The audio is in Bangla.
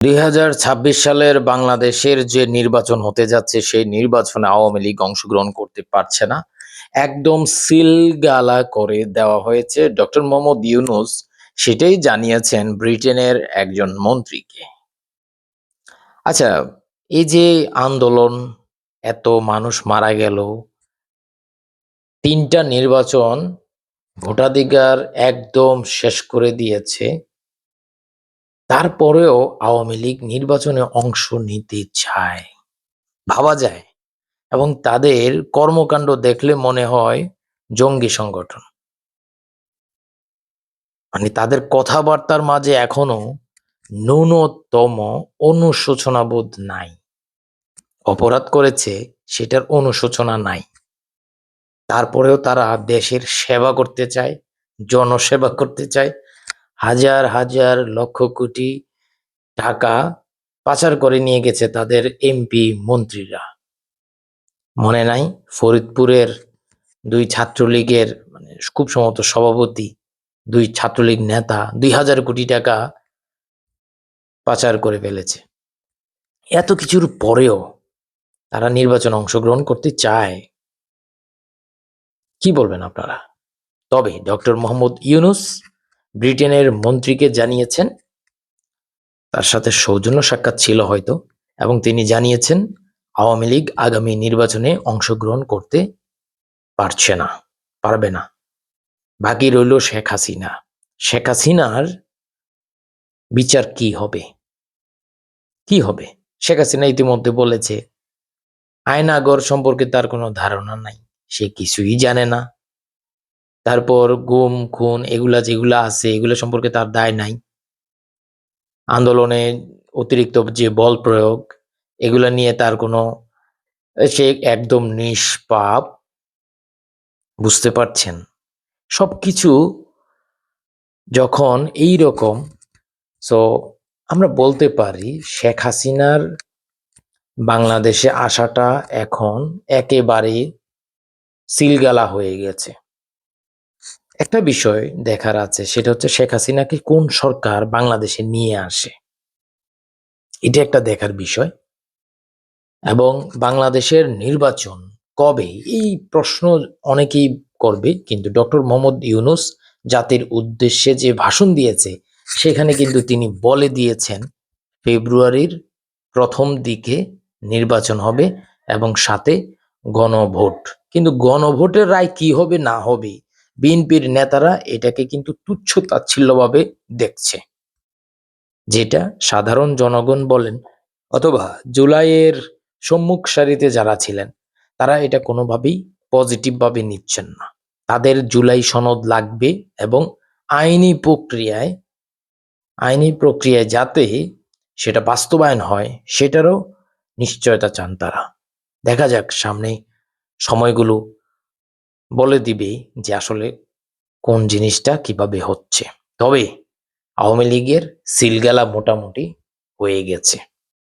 দুই হাজার ছাব্বিশ সালের বাংলাদেশের যে নির্বাচন হতে যাচ্ছে, সেই নির্বাচনে আওয়ামী লীগ অংশগ্রহণ করতে পারছে না। একদম সিলগালা করে দেওয়া হয়েছে। ডক্টর মোহাম্মদ ইউনুস সেটাই জানিয়েছেন ব্রিটেনের একজন মন্ত্রীকে। আচ্ছা এই যে আন্দোলন, এত মানুষ মারা গেল, তিনটা নির্বাচন ভোটাধিকার একদম শেষ করে দিয়েছে। তারপরেও আওয়ামী লীগ নির্বাচনে অংশ নিতে চায়। ভাবা যায়। এবং তাদের কর্মকাণ্ড দেখলে মনে হয় জঙ্গি সংগঠন। মানে তাদের কথাবার্তার মাঝে এখনও ন্যূনতম অনুশোচনাবোধ নাই। অপরাধ করেছে, সেটার অনুশোচনা নাই। তারপরেও তারা দেশের সেবা করতে চায়, জনসেবা করতে চায় হাজার হাজার লক্ষ কোটি টাকা পাচার করে নিয়ে গেছে তাদের এমপি মন্ত্রীরা। মনে নাই? ফরিদপুরের দুই ছাত্রলীগের মানে খুব সম্ভবত সভাপতি দুই ছাত্রলীগ নেতা দুই হাজার কোটি টাকা পাচার করে ফেলেছে। এত কিছুর পরেও তারা নির্বাচনে অংশগ্রহণ করতে চায়। কি বলবেন আপনারা? তবে ডক্টর মোহাম্মদ ইউনুস ব্রিটেনের মন্ত্রীকে জানিয়েছেন, তার সাথে সৌজন্য সাক্ষাৎ ছিল হয়তো, এবং তিনি জানিয়েছেন, আওয়ামী লীগ আগামী নির্বাচনে অংশগ্রহণ করতে পারছে না, পারবে না। বাকি রইল শেখ হাসিনা। শেখ হাসিনার বিচার কি হবে? কি হবে? শেখ হাসিনা ইতিমধ্যে বলেছে, আয়নাগর সম্পর্কে তার কোনো ধারণা নাই, সে কিছুই জানে না। তারপর গুম, খুন এগুলা যেগুলা আছে, এগুলো সম্পর্কে তার দায় নাই। আন্দোলনে অতিরিক্ত যে বল প্রয়োগ, এগুলা নিয়ে তার কোনো, সে একদম নিষ্পাপ, বুঝতে পারছেন। সব কিছু যখন এই রকম সো আমরা বলতে পারি শেখ হাসিনার বাংলাদেশে আসাটা এখন একেবারে সিলগালা হয়ে গেছে। একটা বিষয় দেখার আছে, সেটা হচ্ছে শেখ হাসিনাকে কোন সরকার বাংলাদেশে নিয়ে আসে? এটা একটা দেখার বিষয়। এবং বাংলাদেশের নির্বাচন কবে? এই প্রশ্ন অনেকেই করবে, কিন্তু ডক্টর মোহাম্মদ ইউনুস জাতির উদ্দেশ্যে যে ভাষণ দিয়েছে, সেখানে কিন্তু তিনি বলে দিয়েছেন, ফেব্রুয়ারির প্রথম দিকে নির্বাচন হবে এবং সাথে গণভোট। কিন্তু গণভোটের রায় কি হবে, না হবে বিএনপির নেতারা এটাকে কিন্তু তুচ্ছ তাচ্ছিল্যভাবে দেখছে। যেটা সাধারণ জনগণ বলেন অথবা জুলাইয়ের সম্মুখ সারিতে যারা ছিলেন, তারা এটা কোনোভাবেই পজিটিভ ভাবে নিচ্ছেন না। তাদের জুলাই সনদ লাগবে এবং আইনি প্রক্রিয়ায় আইনি প্রক্রিয়ায় যাতে সেটা বাস্তবায়ন হয়, সেটারও নিশ্চয়তা চান তারা। দেখা যাক সামনে সময়গুলো বলে দিবে যে আসলে কোন জিনিসটা কীভাবে হচ্ছে। তবে আওয়ামী লীগের সিলগালা মোটামুটি হয়ে গেছে।